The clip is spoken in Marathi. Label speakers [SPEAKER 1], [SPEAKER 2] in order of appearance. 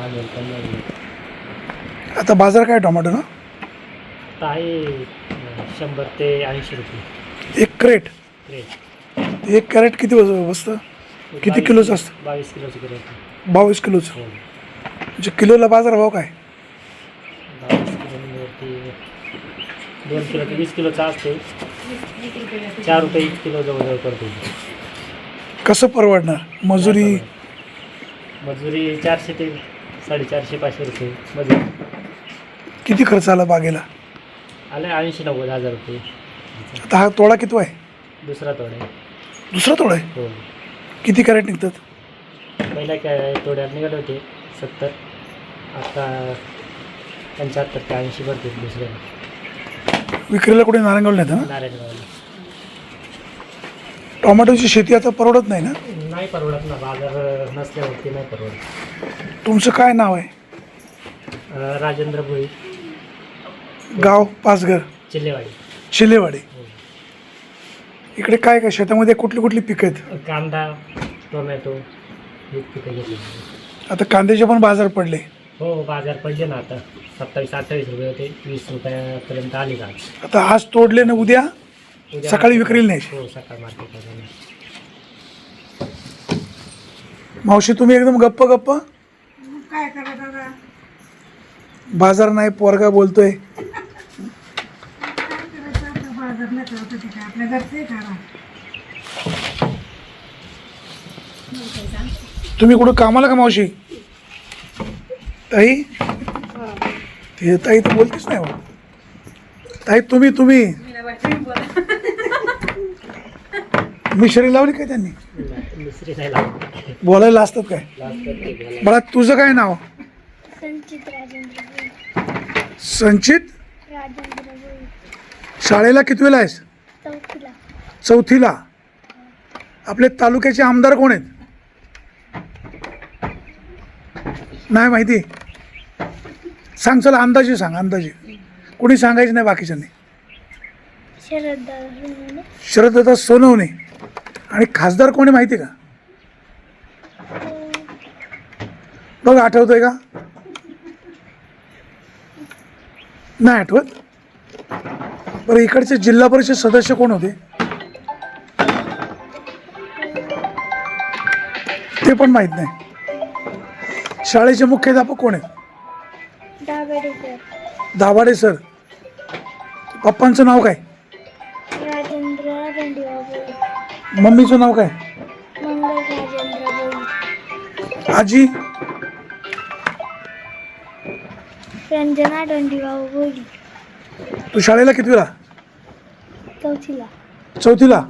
[SPEAKER 1] भांडवल
[SPEAKER 2] आता बाजार काय टोमॅटो ना
[SPEAKER 1] आता आहे अं, शंभर ते ऐंशी रुपये.
[SPEAKER 2] एक क्रेट.
[SPEAKER 1] रेट
[SPEAKER 2] एक कॅरेट किती बस बसतं? किती किलोचं असतं?
[SPEAKER 1] बावीस किलोचं किलो
[SPEAKER 2] बावीस किलोचं.
[SPEAKER 1] हो.
[SPEAKER 2] म्हणजे किलोला बाजार भाव काय?
[SPEAKER 1] बावीस किलो म्हणजे दोन किलो ते वीस किलोचा असते चार रुपये एक किलो जवळजवळ पडतो
[SPEAKER 2] कसं परवडणार? मजुरी?
[SPEAKER 1] मजुरी चारशे ते साडेचारशे पाचशे रुपये मजुरी
[SPEAKER 2] किती खर्च आला बागेला?
[SPEAKER 1] आले ऐंशी नव्वद हजार रुपये.
[SPEAKER 2] आता हा तोडा किती आहे?
[SPEAKER 1] दुसरा तोडा आहे.
[SPEAKER 2] दुसरा तोडा आहे?
[SPEAKER 1] हो.
[SPEAKER 2] किती कॅरेट निघतात?
[SPEAKER 1] पहिल्या काय तोड्यात निघाले होते सत्तर. आता पंच्याहत्तर ते ऐंशी भरते दुसऱ्या
[SPEAKER 2] विक्रीला कुठे नारायणगावला नेतं ना?
[SPEAKER 1] नारायणगावला
[SPEAKER 2] टोमॅटोची शेती आता परवडत नाही ना?
[SPEAKER 1] नाही परवडत ना बाजार नसल्यावरती नाही परवडत.
[SPEAKER 2] तुमचं काय नाव आहे?
[SPEAKER 1] अं, राजेंद्र भोई.
[SPEAKER 2] गाव पाचघर.
[SPEAKER 1] चिल्लेवाडी.
[SPEAKER 2] चिलेवाडी
[SPEAKER 1] हो.
[SPEAKER 2] इकडे काय काय शेतामध्ये कुठली कुठली पिकं आहेत?
[SPEAKER 1] कांदा टोमॅटो हे पिकं घेतली.
[SPEAKER 2] आता कांद्याचे पण बाजार पडले.
[SPEAKER 1] हो बाजार पडले ना आता. सत्तावीस अठ्ठावीस रुपये होते वीस रुपयापर्यंत आले का?
[SPEAKER 2] आता आज तोडले ना उद्या?
[SPEAKER 1] उद्या
[SPEAKER 2] सकाळी
[SPEAKER 1] market-
[SPEAKER 2] विक्रीला न्यायचे.
[SPEAKER 1] हो सकाळ मार्केटला
[SPEAKER 2] मावशी तुम्ही एकदम गप्प गप्प?
[SPEAKER 3] काय करा दादा?
[SPEAKER 2] बाजार नाही पोरगा बोलतोय.
[SPEAKER 3] काय करायचं? आपलं बाजार नाही करत होते काय? आपल्या घरचे करा
[SPEAKER 2] तुम्ही कुठं कामाला का मावशी? ताई? ते ताई तर बोलतेच नाही हो. ताई तुम्ही तुम्ही. मिशरी लावली काय त्यांनी?
[SPEAKER 1] नाही
[SPEAKER 2] बोलायला असतात काय. मला तुझं काय नाव?
[SPEAKER 4] संचित राजेंद्र भोई
[SPEAKER 2] संचित?
[SPEAKER 4] राजेंद्र
[SPEAKER 2] शाळेला कितवीला आहेस?
[SPEAKER 4] चौथीला.
[SPEAKER 2] चौथीला. आपले तालुक्याचे आमदार कोण आहेत? नाही माहिती. सांग चला अंदाजे सांग अंदाजे. कोणी सांगायचं नाही बाकीच्यांनी.
[SPEAKER 4] शरद दादा
[SPEAKER 2] शरदत्ता सोनवणे. आणि खासदार कोणी माहिती का? बघ आठवतोय का? नाही आठवत. बरं इकडचे जिल्हा परिषद सदस्य कोण होते? ते पण माहीत नाही. शाळेचे मुख्याध्यापक कोण आहेत? दाभाडे सर. पप्पांचं नाव काय? मम्मीचं नाव काय? आजी?
[SPEAKER 4] रंजना भोई
[SPEAKER 2] तू शाळेला कितवीला?
[SPEAKER 4] चौथीला.
[SPEAKER 2] चौथीला?